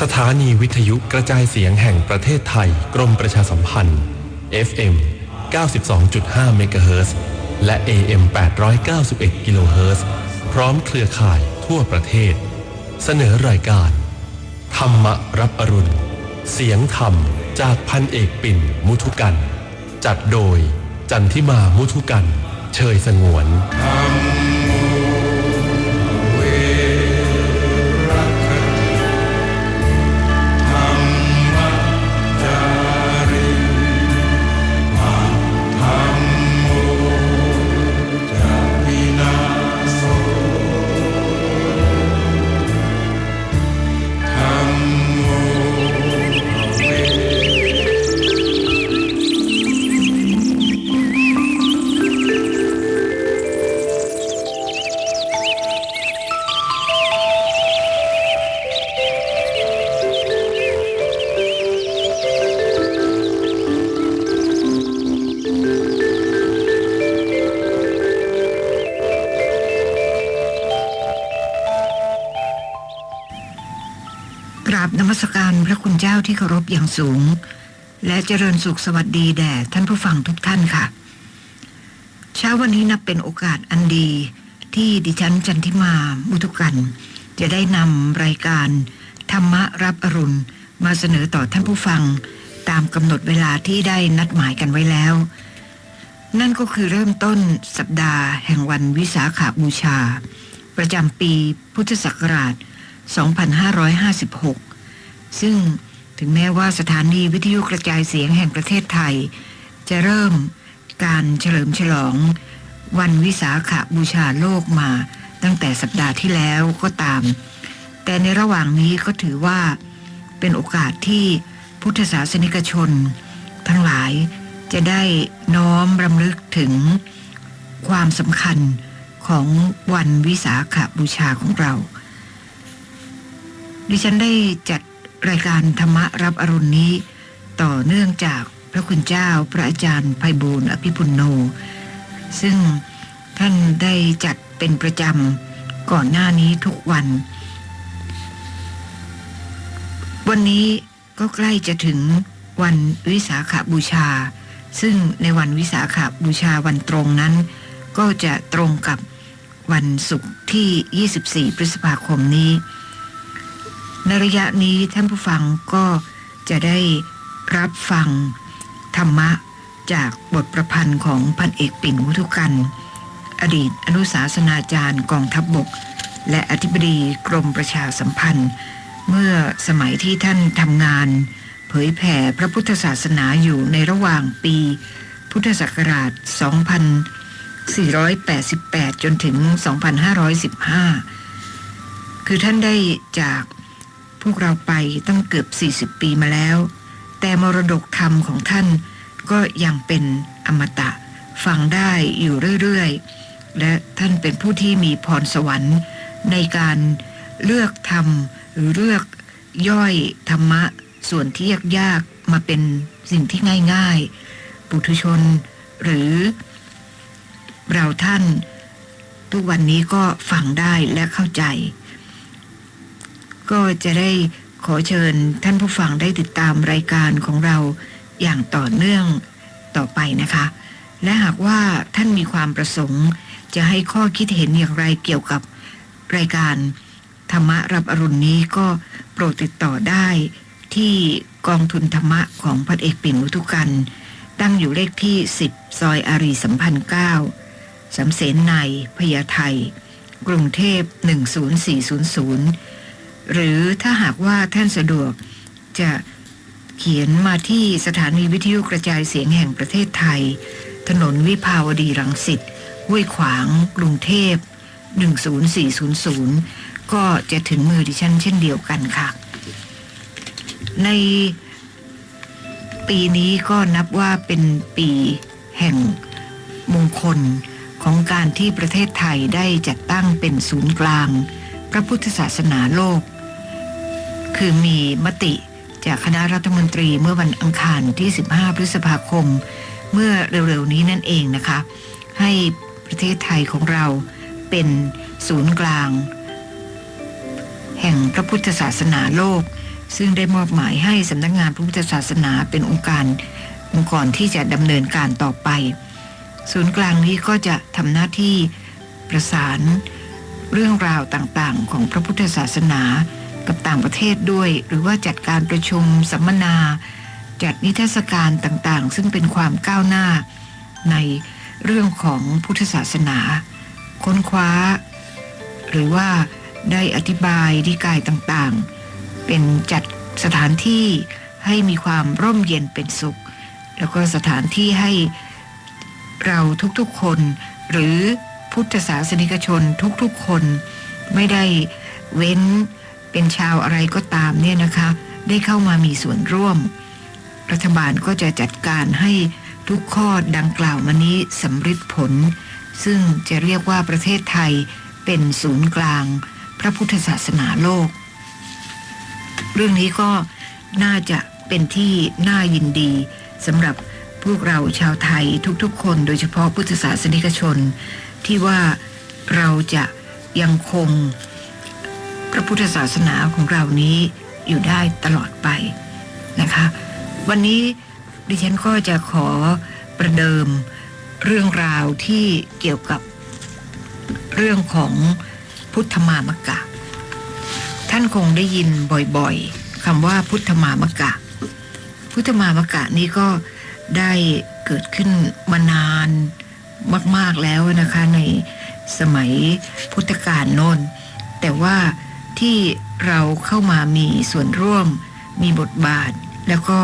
สถานีวิทยุกระจายเสียงแห่งประเทศไทย กรมประชาสัมพันธ์ FM 92.5เมกะเฮิรตซ์และ AM 891กิโลเฮิรตซ์พร้อมเครือข่ายทั่วประเทศ เสนอรายการ ธรรมรับอรุณ เสียงธรรมจากพันเอกปิ่นมุทุกัน จัดโดยจันทิมามุทุกัน เชยสงวน ที่เคารพอย่างสูง และเจริญสุขสวัสดีแด่ท่านผู้ฟังทุกท่านค่ะ เช้าวันนี้นับเป็นโอกาสอันดีที่ดิฉันจันทิมามุทุกัน จะได้นำรายการ ธรรมรับอรุณ มาเสนอต่อท่านผู้ฟัง ตามกำหนดเวลาที่ได้นัดหมายกันไว้แล้ว นั่นก็คือเริ่มต้นสัปดาห์แห่งวันวิสาขาบูชา ประจำปีพุทธศักราช 2556 ซึ่ง ถึงแม้ว่าสถานีวิทยุกระจายเสียงแห่งประเทศไทย จะเริ่มการเฉลิมฉลอง วันวิสาขบูชาโลกมาตั้งแต่สัปดาห์ที่แล้วก็ตาม แต่ในระหว่างนี้ก็ถือว่าเป็นโอกาสที่พุทธศาสนิกชน ทั้งหลายจะได้น้อมรำลึกถึงความสำคัญของวันวิสาขบูชาของเรา ดิฉันได้จัด รายการธรรมรับอรุณนี้ ต่อเนื่องจากพระคุณเจ้าพระอาจารย์ไพบูลอภิปุณโน ซึ่งท่านได้จัดเป็นประจำก่อนหน้านี้ทุกวัน วันนี้ก็ใกล้จะถึงวันวิสาขาบูชา ซึ่งในวันวิสาขาบูชาวันตรงนั้น ก็จะตรงกับวันศุกร์ที่ 24 พฤษภาคมนี้ ในระยะนี้ท่านผู้ฟังก็จะได้รับฟังธรรมะจากบทประพันธ์ของพันเอกปิ่นวุทุกัน อดีตอนุสาสนาจารย์กองทัพบบก และอธิบดีกรมประชาสัมพันธ์ เมื่อสมัยที่ท่านทำงาน เผยแผ่พระพุทธศาสนาอยู่ในระหว่างปี พุทธศักราช 2488 จนถึง 2515 คือท่านได้จาก พวกเราไปตั้งเกือบ 40 ปีมาแล้ว แต่มรดกธรรมของท่านก็ยังเป็นอมตะ ฟังได้อยู่เรื่อยๆ และท่านเป็นผู้ที่มีพรสวรรค์ในการเลือกทำหรือเลือกย่อยธรรมะส่วนที่ยากๆ มาเป็นสิ่งที่ง่ายๆ ปุถุชน หรือเราท่าน ทุกวันนี้ก็ฟังได้และเข้าใจ ก็จะได้ขอเชิญท่านผู้ฟังได้ติดตามรายการของเราอย่างต่อเนื่องต่อไปนะคะ และหากว่าท่านมีความประสงค์ จะให้ข้อคิดเห็นอย่างไรเกี่ยวกับรายการธรรมะรับอรุณนี้ก็โปรดติดต่อได้ที่กองทุนธรรมะของพันเอกปิ่นวุทุกัน ตั้งอยู่เลขที่ 10 ซอยอารีสัมพันธ์9สำเสนในพญาไทกรุงเทพ 10400 หรือถ้าหากว่าท่านสะดวกจะเขียนมาที่สถานีวิทยุกระจายเสียงแห่งประเทศไทย ถนนวิภาวดีรังสิตห้วยขวาง กรุงเทพ 10400 ก็จะถึงมือดิฉันเช่นเดียวกันค่ะ ในปีนี้ก็นับว่าเป็นปีแห่งมงคลของการที่ประเทศไทยได้จัดตั้งเป็นศูนย์กลาง พระพุทธศาสนาโลก คือมีมติจากคณะรัฐมนตรีเมื่อวันอังคารที่ 15 พฤษภาคม เมื่อเร็วๆนี้นั่นเองนะคะ ให้ประเทศไทยของเราเป็นศูนย์กลาง แห่งพระพุทธศาสนาโลก ซึ่งได้มอบหมายให้สำนักงานพระพุทธศาสนาเป็นองค์การองค์กรที่จะดำเนินการต่อไป ศูนย์กลางนี้ก็จะทำหน้าที่ประสานเรื่องราวต่างๆ ของพระพุทธศาสนา กับต่างประเทศด้วย หรือว่าจัดการประชุมสัมมนา จัดนิทรรศการต่างๆ ซึ่งเป็นความก้าวหน้า ในเรื่องของพุทธศาสนา ค้นคว้า หรือว่าได้อธิบายดีกายต่างๆ เป็นจัดสถานที่ให้มีความร่มเย็นเป็นสุข แล้วก็สถานที่ให้เราทุกๆคน หรือพุทธศาสนิกชนทุกๆคนไม่ได้เว้น เป็นชาวอะไรก็ตามเนี่ยนะคะ ได้เข้ามามีส่วนร่วม รัฐบาลก็จะจัดการให้ทุกข้อดังกล่าวมานี้สำฤทธิผล ซึ่งจะเรียกว่าประเทศไทยเป็นศูนย์กลาง พระพุทธศาสนาโลก เรื่องนี้ก็น่าจะเป็นที่น่ายินดีสำหรับพวกเราชาวไทยทุกๆ คนโดยเฉพาะพุทธศาสนิกชน ที่ว่าเราจะยังคง พระพุทธศาสนาของเรานี้อยู่ได้ตลอดไปนะคะ วันนี้ดิฉันก็จะขอประเดิมเรื่องราวที่เกี่ยวกับเรื่องของพุทธมามกะ ท่านคงได้ยินบ่อยๆคำว่าพุทธมามกะ พุทธมามกะนี้ก็ได้เกิดขึ้นมานานมาก ๆแล้วนะคะในสมัยพุทธกาลโน้นแต่ว่า ที่เราเข้ามามีส่วนร่วม มีบทบาท แล้วก็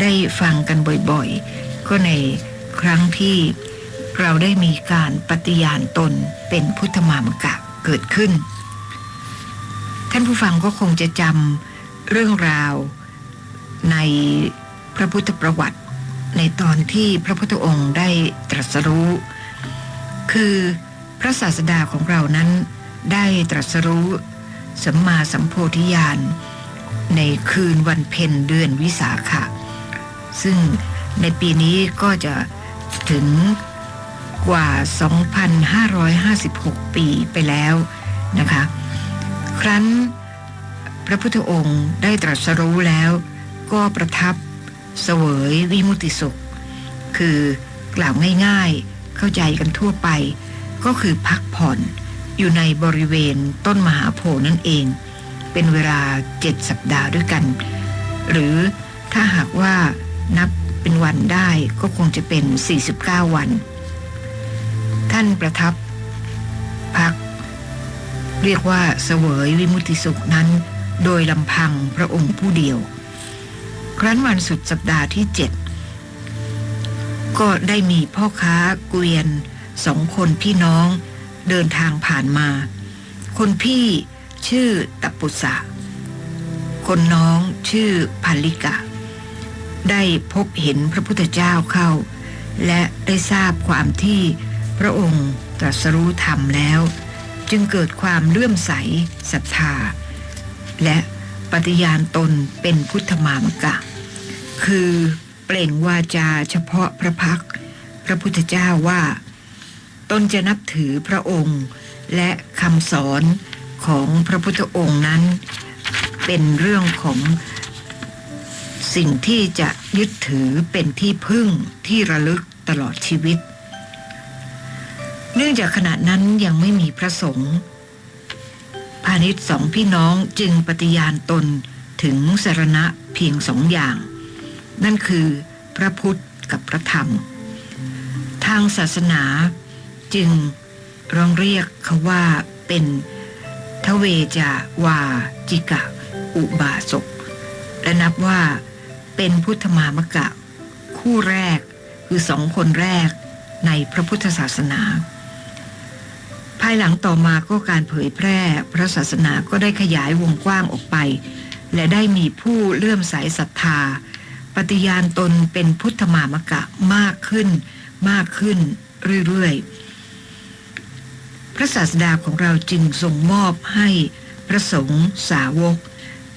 ได้ฟังกันบ่อยๆ ก็ในครั้งที่เราได้มีการปฏิญาณตนเป็นพุทธมามกะเกิดขึ้น ท่านผู้ฟังก็คงจะจำเรื่องราวในพระพุทธประวัติ ในตอนที่พระพุทธองค์ได้ตรัสรู้ คือพระศาสดาของเรานั้นได้ตรัสรู้ สัมมาสัมโพธิญาณในคืนวันเพ็ญเดือนวิสาขะ ซึ่งในปีนี้ก็จะถึงกว่า 2,556 ปีไปแล้วนะคะ ครั้นพระพุทธองค์ได้ตรัสรู้แล้วก็ประทับเสวยวิมุติสุข คือกล่าวง่ายๆ เข้าใจกันทั่วไป ก็คือพักผ่อน อยู่ในบริเวณต้นมหาโพนั่นเอง เป็นเวลาเจ็ดสัปดาห์ด้วยกัน หรือถ้าหากว่านับเป็นวันได้ก็คงจะเป็น 49 วัน ท่านประทับ พัก เรียกว่าเสวยวิมุติสุขนั้น โดยลำพังพระองค์ผู้เดียว ครั้นวันสุดสัปดาห์ที่เจ็ดก็ได้มีพ่อค้าเกวียนสองคนพี่น้อง เดินทางผ่านมา คนพี่ชื่อตัปปุสะ คนน้องชื่อพัลลิกะ ได้พบเห็นพระพุทธเจ้าเข้า และได้ทราบความที่พระองค์ตรัสรู้ธรรมแล้ว จึงเกิดความเลื่อมใสศรัทธา และปฏิญาณตนเป็นพุทธมามกะ คือเปล่งวาจาเฉพาะพระพัก พระพุทธเจ้าว่า ตนจะนับถือพระองค์ และคำสอนของพระพุทธองค์นั้น เป็นเรื่องของสิ่งที่จะยึดถือเป็นที่พึ่งที่ระลึกตลอดชีวิต เนื่องจากขณะนั้นยังไม่มีพระสงฆ์พาณิชย์สองพี่น้องจึงปฏิญาณตนถึงสารณะเพียงสองอย่าง นั่นคือพระพุทธกับพระธรรม ทางศาสนา จึงร้องเรียกเขาว่าเป็นทเวจาวาจิกะ อุบาสกและนับว่าเป็นพุทธมามกะ คู่แรกคือสองคนแรกในพระพุทธศาสนา ภายหลังต่อมาก็การเผยแพร่พระศาสนาก็ได้ขยายวงกว้างออกไป และได้มีผู้เลื่อมใสศรัทธา ปฏิญาณตนเป็นพุทธมามกะมากขึ้น มากขึ้นเรื่อยๆ พระศาสดาของเราจึงทรงมอบให้พระสงฆ์สาวก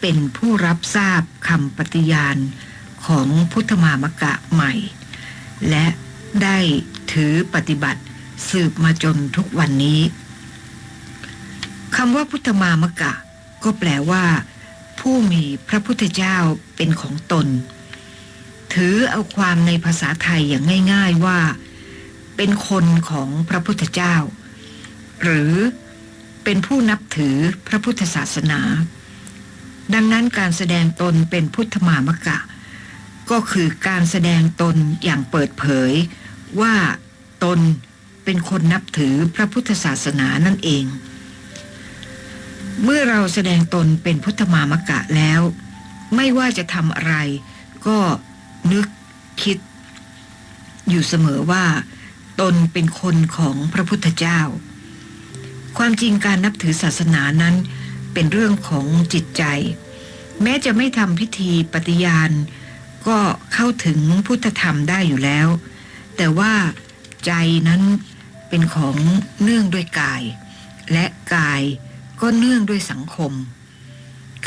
เป็นผู้รับทราบคำปฏิญาณของพุทธมามกะใหม่ และได้ถือปฏิบัติสืบมาจนทุกวันนี้คำว่าพุทธมามกะ ก็แปลว่าผผู้มีพระพุทธเจ้าเป็นของตน ถือเอาความในภาษาไทยอย่างง่าย ๆว่า เป็นคนของพระพุทธเจ้า หรือเป็นผู้นับถือพระพุทธศาสนา ดังนั้นการแสดงตนเป็นพุทธมามกะ ก็คือการแสดงตนอย่างเปิดเผย ว่าตนเป็นคนนับถือพระพุทธศาสนานั่นเอง เมื่อเราแสดงตนเป็นพุทธมามกะแล้ว ไม่ว่าจะทำอะไร ก็นึกคิด อยู่เสมอว่า ตนเป็นคนของพระพุทธเจ้า ความจริงการนับถือศาสนานั้น เป็นเรื่องของจิตใจ แม้จะไม่ทำพิธีปฏิญาณ ก็เข้าถึงพุทธธรรมได้อยู่แล้ว แต่ว่าใจนั้นเป็นของเนื่องด้วยกาย และกายก็เนื่องด้วยสังคม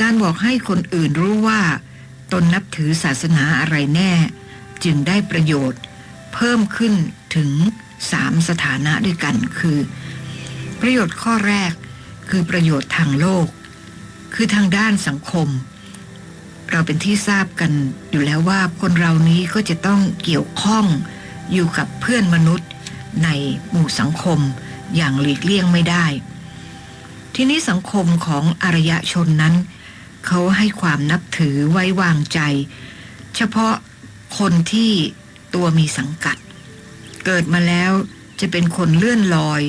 การบอกให้คนอื่นรู้ว่า ตนนับถือศาสนาอะไรแน่ จึงได้ประโยชน์ เพิ่มขึ้นถึงสามสถานะด้วยกันคือ ประโยชน์ข้อแรกคือประโยชน์ทางโลก คือทางด้านสังคม เราเป็นที่ทราบกันอยู่แล้วว่าคนเรานี้ก็จะต้องเกี่ยวข้องอยู่กับเพื่อนมนุษย์ในหมู่สังคมอย่างหลีกเลี่ยงไม่ได้ ทีนี้สังคมของอารยชนนั้น เขาให้ความนับถือไว้วางใจ เฉพาะคนที่ตัวมีสังกัด เกิดมาแล้วจะเป็นคนเลื่อนลอย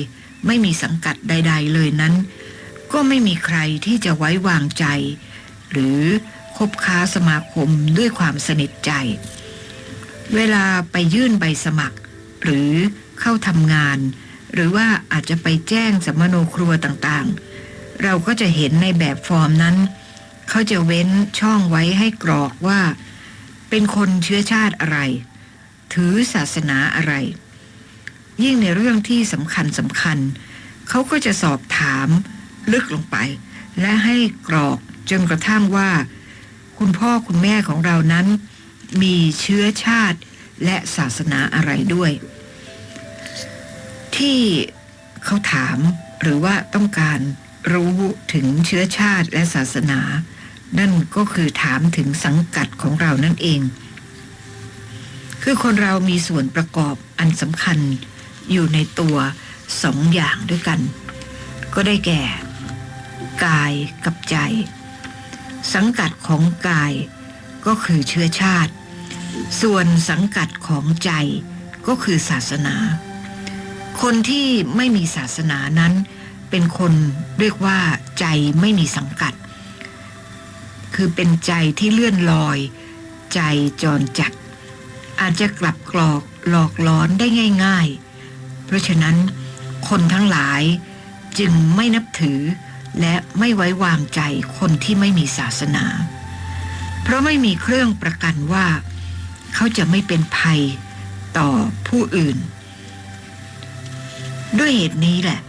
ไม่มีสังกัดใด ๆ เลยนั้น ก็ไม่มีใครที่จะไว้วางใจ หรือคบค้าสมาคมด้วยความสนิทใจ เวลาไปยื่นใบสมัคร หรือเข้าทำงาน หรือว่าอาจจะไปแจ้งสัมมโนครัวต่างๆ เราก็จะเห็นในแบบฟอร์มนั้น เขาจะเว้นช่องไว้ให้กรอกว่า เป็นคนเชื้อชาติอะไร ถือศาสนาอะไร ยิ่งในเรื่องที่สำคัญสำคัญ เขาก็จะสอบถามลึกลงไป และให้กรอกจนกระทั่งว่า คุณพ่อคุณแม่ของเรานั้น มีเชื้อชาติและศาสนาอะไรด้วย ที่เขาถามหรือว่าต้องการรู้ถึงเชื้อชาติและศาสนา นั่นก็คือถามถึงสังกัดของเรานั่นเอง คือคนเรามีส่วนประกอบอันสำคัญ อยู่ในตัวสองอย่างด้วยกัน ก็ได้แก่ กายกับใจ สังกัดของกายก็คือเชื้อชาติ ส่วนสังกัดของใจก็คือศาสนา คนที่ไม่มีศาสนานั้น เป็นคนเรียกว่าใจไม่มีสังกัด คือเป็นใจที่เลื่อนลอย ใจจรจัด อาจจะกลับกรอกหลอกล้อนได้ง่าย ๆ เพราะฉะนั้นคนทั้งหลายจึงไม่นับถือและไม่ไว้วางใจคนที่ไม่มีศาสนา เพราะไม่มีเครื่องประกันว่า เขาจะไม่เป็นภัยต่อผู้อื่น ด้วยเหตุนี้แหละ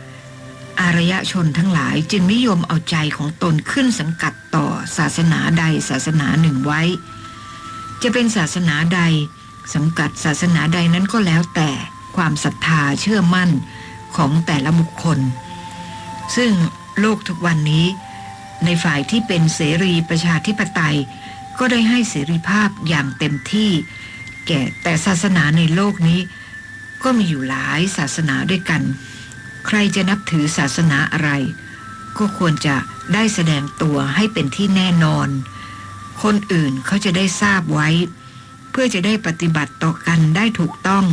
อารยชนทั้งหลายจึงนิยมเอาใจของตนขึ้นสังกัดต่อศาสนาใดศาสนาหนึ่งไว้ จะเป็นศาสนาใดสังกัดศาสนาใดนั้นก็แล้วแต่ ความศรัทธาเชื่อมั่นของแต่ละบุคคล ซึ่งโลกทุกวันนี้ ในฝ่ายที่เป็นเสรีประชาธิปไตย ก็ได้ให้เสรีภาพอย่างเต็มที่ แก่แต่ศาสนาในโลกนี้ ก็มีอยู่หลายศาสนาด้วยกัน ใครจะนับถือศาสนาอะไร ก็ควรจะได้แสดงตัวให้เป็นที่แน่นอน คนอื่นเขาจะได้ทราบไว้ เพื่อจะได้ปฏิบัติต่อกันได้ถูกต้อง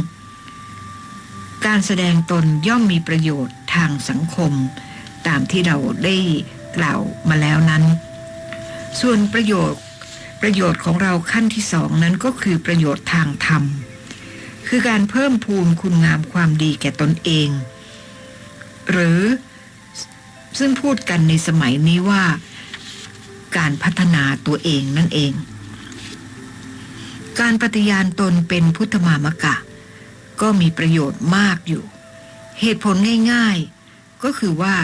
การแสดงตนย่อมมีประโยชน์ทางสังคม ตามที่เราได้กล่าวมาแล้วนั้น ส่วนประโยชน์ประโยชน์ของเราขั้นที่สองนั้นก็คือประโยชน์ทางธรรม คือการเพิ่มพูนคุณงามความดีแก่ตนเอง หรือซึ่งพูดกันในสมัยนี้ว่า การพัฒนาตัวเองนั่นเอง การปฏิญาณตนเป็นพุทธมามกะ ก็มีประโยชน์มากอยู่ เหตุผลง่ายๆ ก็คือว่า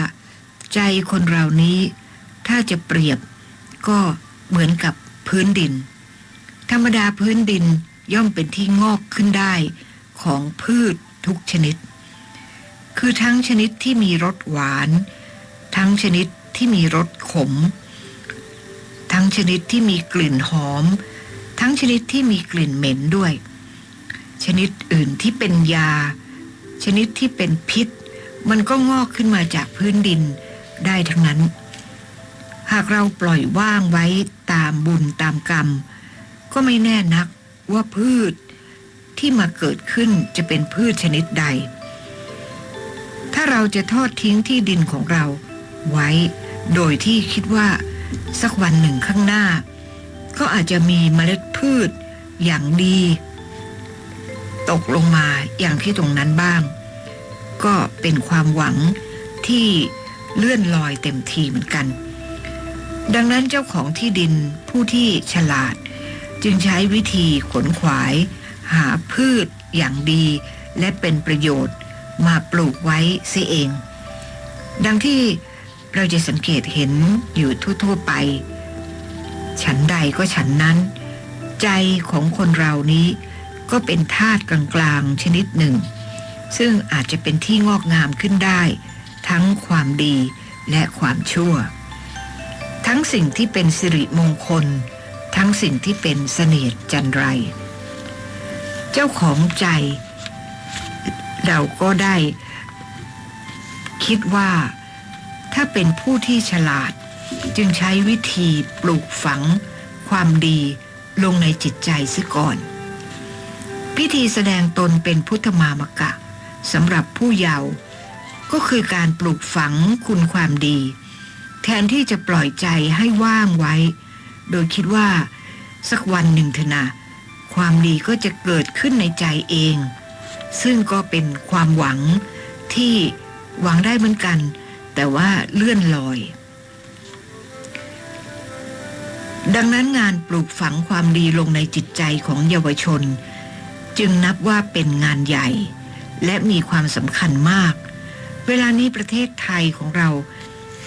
ใจคนเรานี้ ถ้าจะเปรียบ ก็เหมือนกับพื้นดิน ธรรมดาพื้นดินย่อมเป็นที่งอกขึ้นได้ของพืชทุกชนิด คือทั้งชนิดที่มีรสหวาน ทั้งชนิดที่มีรสขม ทั้งชนิดที่มีกลิ่นหอม ทั้งชนิดที่มีกลิ่นเหม็นด้วย ชนิดอื่นที่เป็นยา ชนิดที่เป็นพิษ มันก็งอกขึ้นมาจากพื้นดินได้ทั้งนั้น หากเราปล่อยว่างไว้ตามบุญตามกรรม ก็ไม่แน่นักว่าพืชที่มาเกิดขึ้นจะเป็นพืชชนิดใด ถ้าเราจะทอดทิ้งที่ดินของเราไว้ โดยที่คิดว่า สักวันหนึ่งข้างหน้า ก็อาจจะมีเมล็ดพืชอย่างดี ตกลงมาอย่างที่ตรงนั้นบ้าง ก็เป็นความหวังที่เลื่อนลอยเต็มทีเหมือนกัน ดังนั้นเจ้าของที่ดินผู้ที่ฉลาด จึงใช้วิธีขนขวาย หาพืชอย่างดีและเป็นประโยชน์มาปลูกไว้เสียเอง ดังที่เราจะสังเกตเห็นอยู่ทั่ว ๆ ไป ฉันใดก็ฉันนั้น ใจของคนเรานี้ ก็เป็นธาตุกลางๆชนิดหนึ่ง ซึ่งอาจจะเป็นที่งอกงามขึ้นได้ ทั้งความดีและความชั่ว ทั้งสิ่งที่เป็นสิริมงคล ทั้งสิ่งที่เป็นเสนียดจันไร เจ้าของใจ เราก็ได้คิดว่า ถ้าเป็นผู้ที่ฉลาด จึงใช้วิธีปลูกฝัง ความดีลงในจิตใจซะก่อน พิธีแสดงตนเป็นพุทธมามกะสำหรับผู้เยาว์ก็คือการปลูกฝังคุณความดี แทนที่จะปล่อยใจให้ว่างไว้ โดยคิดว่า สักวันหนึ่งเถอะนะความดีก็จะเกิดขึ้นในใจเอง ซึ่งก็เป็นความหวังที่หวังได้เหมือนกัน แต่ว่าเลื่อนลอย ดังนั้นงานปลูกฝังความดีลงในจิตใจของเยาวชน จึงนับว่าเป็นงานใหญ่ และมีความสำคัญมาก เวลานี้ประเทศไทยของเรา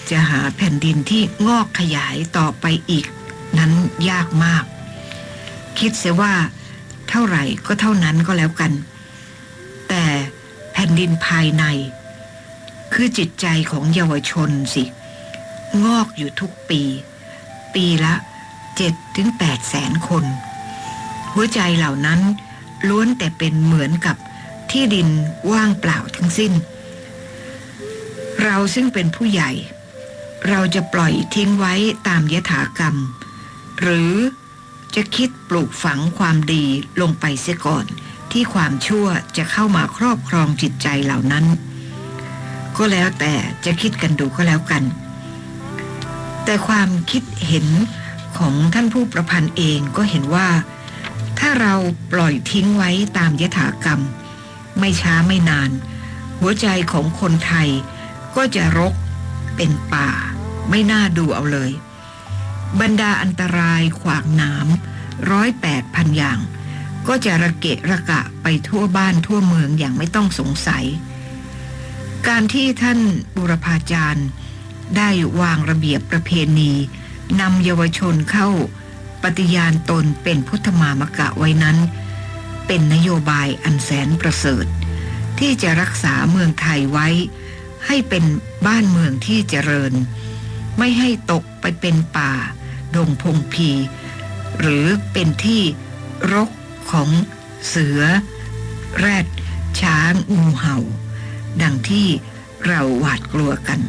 จะหาแผ่นดินที่งอกขยายต่อไปอีก นั้นยากมาก คิดเสียว่า เท่าไหร่ก็เท่านั้นก็แล้วกัน แต่แผ่นดินภายใน คือจิตใจของเยาวชนสิ งอกอยู่ทุกปี ปีละเจ็ดถึงแปดแสนคน หัวใจเหล่านั้น ล้วนแต่เป็นเหมือนกับที่ดินว่างเปล่าทั้งสิ้น เราซึ่งเป็นผู้ใหญ่ เราจะปล่อยทิ้งไว้ตามยถากรรม หรือจะคิดปลูกฝังความดีลงไปเสียก่อน ที่ความชั่วจะเข้ามาครอบครองจิตใจเหล่านั้น ก็แล้วแต่จะคิดกันดูก็แล้วกัน แต่ความคิดเห็นของท่านผู้ประพันธ์เองก็เห็นว่า ถ้าเราปล่อยทิ้งไว้ตามยถากรรม ไม่ช้าไม่นาน หัวใจของคนไทยก็จะรกเป็นป่า ไม่น่าดูเอาเลย บรรดาอันตรายขวางหนามร้อยแปดพันอย่าง ก็จะระเกะระกะไปทั่วบ้านทั่วเมืองอย่างไม่ต้องสงสัย การที่ท่านบุรพาจารย์ ได้วางระเบียบประเพณีนำเยาวชนเข้า ปฏิญาณตนเป็นพุทธมามกะไว้นั้น เป็นนโยบายอันแสนประเสริฐ ที่จะรักษาเมืองไทยไว้ ให้เป็นบ้านเมืองที่เจริญ ไม่ให้ตกไปเป็นป่า ดงพงพี หรือเป็นที่รกของเสือ แรด ช้างงูเห่า ดังที่เราหวาดกลัวกัน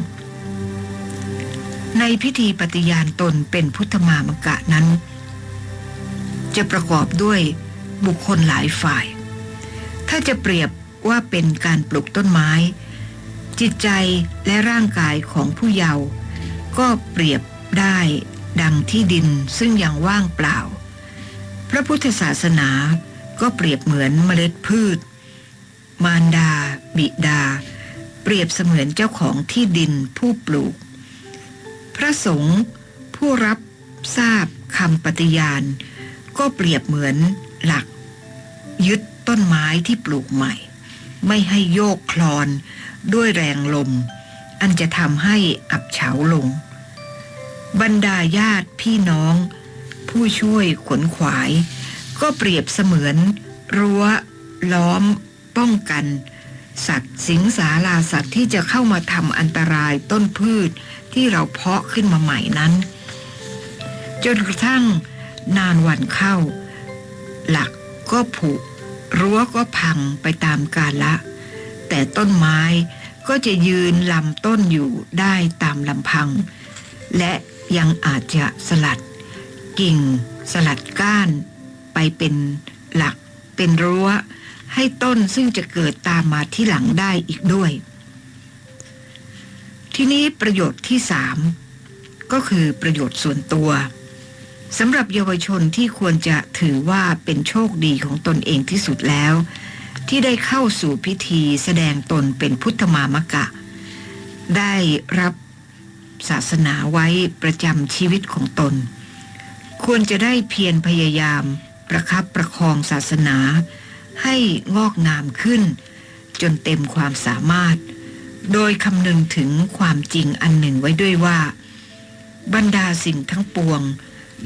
ในพิธีปฏิญาณตนเป็นพุทธมามกะนั้น จะประกอบด้วยบุคคลหลายฝ่าย ถ้าจะเปรียบว่าเป็นการปลูกต้นไม้ จิตใจและร่างกายของผู้เยาว์ก็เปรียบได้ดังที่ดินซึ่งยังว่างเปล่า พระพุทธศาสนาก็เปรียบเหมือนเมล็ดพืช มารดา บิดา เปรียบเสมือนเจ้าของที่ดินผู้ปลูก พระสงฆ์ผู้รับทราบคำปฏิญาณ ก็เปรียบเหมือนหลัก ยึดต้นไม้ที่ปลูกใหม่ ไม่ให้โยกคลอนด้วยแรงลม อันจะทำให้อับเฉาลง บรรดาญาติพี่น้อง ผู้ช่วยขนขวาย ก็เปรียบเสมือน รั้ว ล้อม ป้องกัน สัตว์สิงสาราสัตว์ที่จะเข้ามาทำอันตรายต้นพืชที่เราเพาะขึ้นมาใหม่นั้น จนกระทั่ง นานวันเข้า หลักก็ผุรั้วก็พังไปตามกาลละ แต่ต้นไม้ก็จะยืนลำต้นอยู่ได้ตามลำพัง และยังอาจจะสลัด กิ่ง สลัดก้าน ไปเป็นหลัก เป็นรั้ว ให้ต้นซึ่งจะเกิดตามมาที่หลังได้อีกด้วย ทีนี้ประโยชน์ที่สามก็คือประโยชน์ส่วนตัว สำหรับเยาวชนที่ควรจะถือว่าเป็นโชคดีของตนเองที่สุดแล้ว ที่ได้เข้าสู่พิธีแสดงตนเป็นพุทธมามกะ ได้รับศาสนาไว้ประจำชีวิตของตน ควรจะได้เพียรพยายามประคับประคองศาสนา ให้งอกงามขึ้น จนเต็มความสามารถ โดยคำนึงถึงความจริงอันหนึ่งไว้ด้วยว่า บรรดาสิ่งทั้งปวง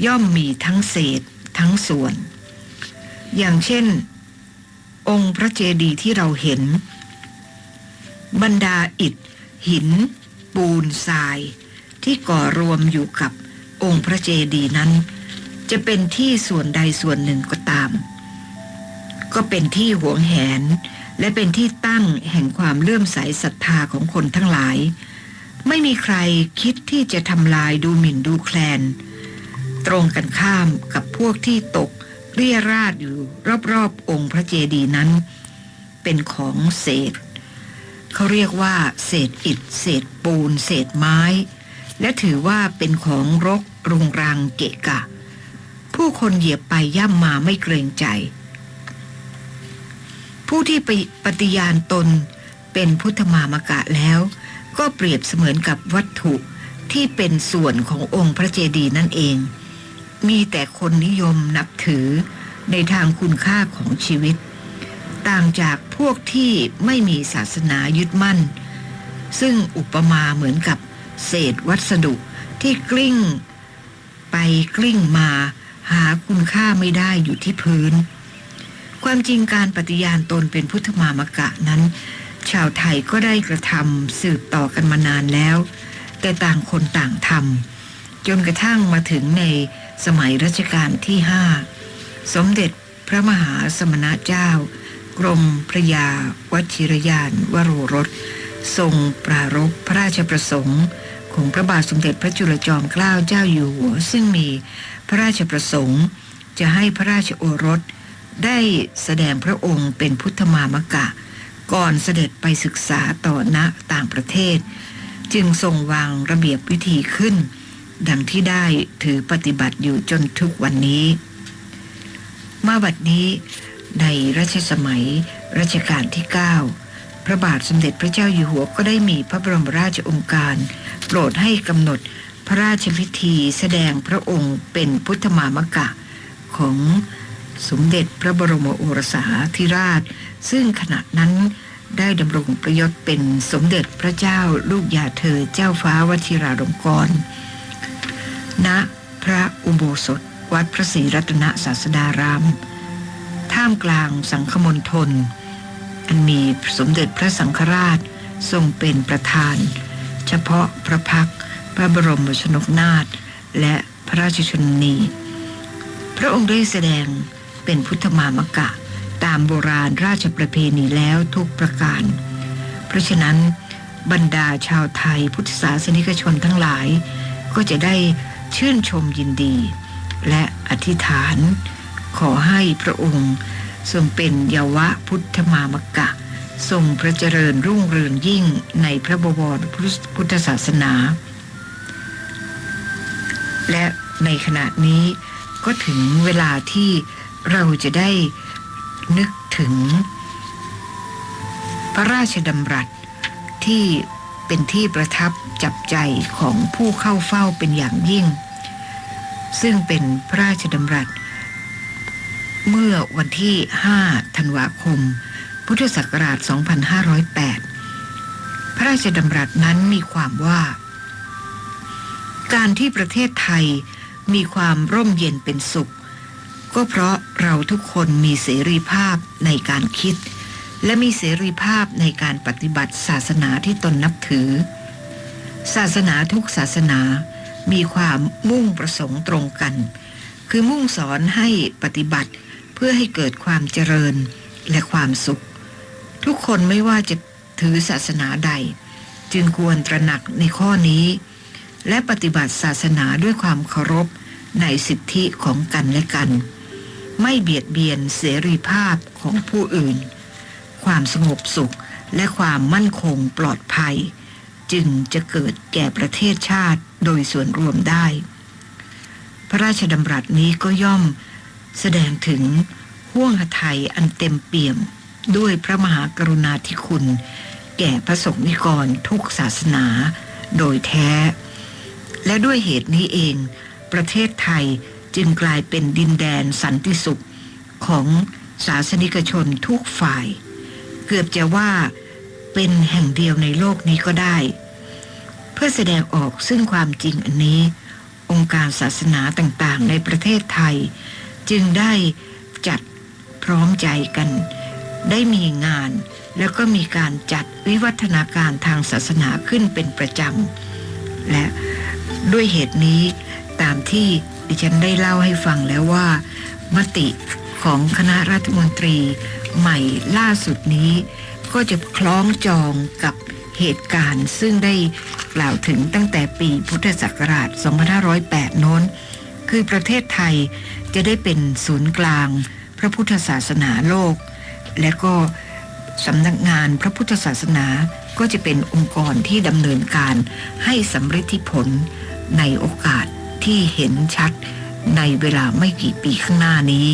ย่อมมีทั้งเศษทั้งส่วน อย่างเช่น องค์พระเจดีย์ที่เราเห็น บรรดาอิฐ หิน ปูนทราย ที่ก่อรวมอยู่กับองค์พระเจดีย์นั้น จะเป็นที่ส่วนใดส่วนหนึ่งก็ตาม ก็เป็นที่หวงแหน และเป็นที่ตั้งแห่งความเลื่อมใสศรัทธาของคนทั้งหลาย ไม่มีใครคิดที่จะทำลายดูหมิ่นดูแคลน ตรงกันข้ามกับพวกที่ตกเรียราดอยู่รอบๆ องค์พระเจดีย์นั้น เป็นของเศษ เขาเรียกว่าเศษอิฐ เศษปูน เศษไม้ และถือว่าเป็นของรกรุงรังเกะกะ ผู้คนเหยียบไปย่ำมาไม่เกรงใจ ผู้ที่ไปปฏิญาณตนเป็นพุทธมามกะแล้ว ก็เปรียบเสมือนกับวัตถุที่เป็นส่วนขององค์พระเจดีย์นั่นเอง มีแต่คนนิยมนับถือในทางคุณค่าของชีวิต ต่างจากพวกที่ไม่มีศาสนายึดมั่น ซึ่งอุปมาเหมือนกับเศษวัสดุที่กลิ้ง ไปกลิ้งมาหาคุณค่าไม่ได้อยู่ที่พื้น ความจริงการปฏิญาณตนเป็นพุทธมามกะนั้น ชาวไทยก็ได้กระทำสืบต่อกันมานานแล้ว แต่ต่างคนต่างทำจนกระทั่งมาถึงใน สมัยรัชกาลที่ห้าสมเด็จพระมหาสมณเจ้า กรมพระยา วชิรยานวโรรส ทรงปรารภพระราชประสงค์ ของพระบาทสมเด็จพระจุลจอมเกล้าเจ้าอยู่หัวซึ่งมีพระราชประสงค์ จะให้พระราชโอรสได้แสดงพระองค์เป็นพุทธมามกะ ก่อนเสด็จไปศึกษาต่อณต่างประเทศ จึงทรงวางระเบียบวิธีขึ้น ดังที่ได้ถือปฏิบัติอยู่จนทุกวันนี้มาบัดนี้ในรัชสมัยรัชกาลที่ 9 พระบาทสมเด็จพระเจ้าอยู่หัวก็ได้มีพระบรมราชโองการ โปรดให้กำหนดพระราชพิธีแสดงพระองค์เป็นพุทธมามกะของสมเด็จพระบรมโอรสาธิราช ซึ่งขณะนั้นได้ดำรงประยศเป็นสมเด็จพระเจ้าลูกยาเธอเจ้าฟ้าวชิราลงกรณ์ ณพระอุโบสถ วัดพระศรีรัตนศาสดาราม ท่ามกลางสังฆมณฑลอันมีสมเด็จพระสังฆราชทรงเป็นประธาน เฉพาะพระพักพระบรมชนกนาถและพระราชชนนี พระองค์ได้แสดงเป็นพุทธมามกะ ตามโบราณราชประเพณีแล้วทุกประการ เพราะฉะนั้นบรรดาชาวไทยพุทธศาสนิกชนทั้งหลาย ก็จะได้ ชื่นชมยินดี และอธิษฐาน ขอให้พระองค์ทรงเป็นเยาวะพุทธมามกะ ทรงพระเจริญรุ่งเรืองยิ่งในพระบวรพุทธศาสนา และในขณะนี้ก็ถึงเวลาที่เราจะได้นึกถึง พระราชดำรัสที่ เป็นที่ประทับจับใจของผู้เข้าเฝ้าเป็นอย่างยิ่ง ซึ่งเป็นพระราชดำรัส เมื่อวันที่ 5 ธันวาคม พุทธศักราช 2508 พระราชดำรัสนั้นมีความว่า การที่ประเทศไทยมีความร่มเย็นเป็นสุข ก็เพราะเราทุกคนมีเสรีภาพในการคิด และมีเสรีภาพในการปฏิบัติศาสนาที่ตนนับถือ ศาสนาทุกศาสนามีความมุ่งประสงค์ตรงกัน คือมุ่งสอนให้ปฏิบัติเพื่อให้เกิดความเจริญและความสุข ทุกคนไม่ว่าจะถือศาสนาใด จึงควรตระหนักในข้อนี้ และปฏิบัติศาสนาด้วยความเคารพในสิทธิของกันและกัน ไม่เบียดเบียนเสรีภาพของผู้อื่น ความสงบสุข และความมั่นคงปลอดภัย จึงจะเกิดแก่ประเทศชาติโดยส่วนรวมได้ พระราชดำรัสนี้ก็ย่อมแสดงถึงห่วงหทัยอันเต็มเปี่ยมด้วยพระมหากรุณาธิคุณ แก่พระสงฆ์นิกรทุกศาสนาโดยแท้ และด้วยเหตุนี้เอง ประเทศไทยจึงกลายเป็นดินแดนสันติสุขของศาสนิกชนทุกฝ่าย กือบจะว่าเป็นแห่งเดียวในโลกนี้ก็ได้ เพื่อแสดงออกซึ่งความจริงอันนี้ องค์การศาสนาต่างๆ ในประเทศไทย จึงได้จัดพร้อมใจกัน ได้มีงาน แล้วก็มีการจัดวิวัฒนาการทางศาสนาขึ้นเป็นประจำ และด้วยเหตุนี้ตามที่ดิฉันได้เล่าให้ฟังแล้วว่า มติของคณะรัฐมนตรี ใหม่ล่าสุดนี้ ก็จะคล้องจองกับเหตุการณ์ซึ่งได้กล่าวถึงตั้งแต่ปีพุทธศักราช 2508 โน้น คือประเทศไทยจะได้เป็นศูนย์กลาง พระพุทธศาสนาโลก และก็สำนักงานพระพุทธศาสนาก็จะเป็นองค์กรที่ดำเนินการให้สำเร็จผลในโอกาสที่เห็นชัดในเวลาไม่กี่ปีข้างหน้านี้